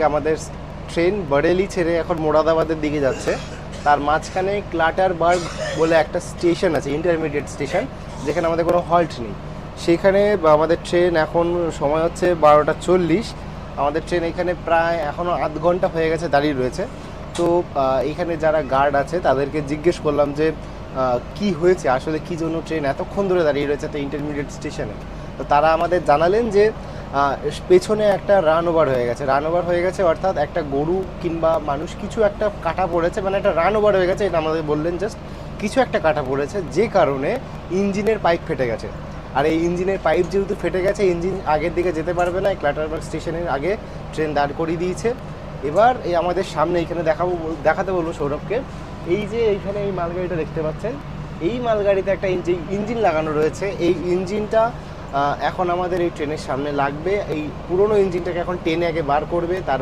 আমাদের ট্রেন বরেলি ছেড়ে এখন মোরাদাবাদের দিকে যাচ্ছে। তার মাঝখানে ক্লাটারবার্গ বলে একটা স্টেশন আছে, ইন্টারমিডিয়েট স্টেশন, যেখানে আমাদের কোনো হল্ট নেই। সেখানে আমাদের ট্রেন এখন সময় হচ্ছে বারোটা চল্লিশ। আমাদের ট্রেন এখানে প্রায় এখনও আধ ঘণ্টা হয়ে গেছে দাঁড়িয়ে রয়েছে। তো এখানে যারা গার্ড আছে, তাদেরকে জিজ্ঞেস করলাম যে কি হয়েছে, আসলে কি জন্য ট্রেন এতক্ষণ ধরে দাঁড়িয়ে রয়েছে একটা ইন্টারমিডিয়েট স্টেশনে? তো তারা আমাদের জানালেন যে পেছনে একটা রান ওভার হয়ে গেছে। রান ওভার হয়ে গেছে অর্থাৎ একটা গরু কিংবা মানুষ কিছু একটা কাটা পড়েছে মানে একটা রান ওভার হয়ে গেছে, এটা আমাদের বললেন জাস্ট কিছু একটা কাটা পড়েছে, যে কারণে ইঞ্জিনের পাইপ ফেটে গেছে। আর এই ইঞ্জিনের পাইপ যেহেতু ফেটে গেছে, ইঞ্জিন আগের দিকে যেতে পারবে না ক্লাটারবার্গ স্টেশনের আগে ট্রেন দাঁড় করিয়ে দিয়েছে। এবার এই আমাদের সামনে এখানে দেখাবো, দেখাতে বলব সৌরভকে। এই যে এইখানে এই মালগাড়িটা দেখতে পাচ্ছেন, এই মালগাড়িতে একটা ইঞ্জিন ইঞ্জিন লাগানো রয়েছে। এই ইঞ্জিনটা এখন আমাদের এই ট্রেনের সামনে লাগবে। এই পুরনো ইঞ্জিনটাকে এখন টেনে আগে বার করবে, তারপর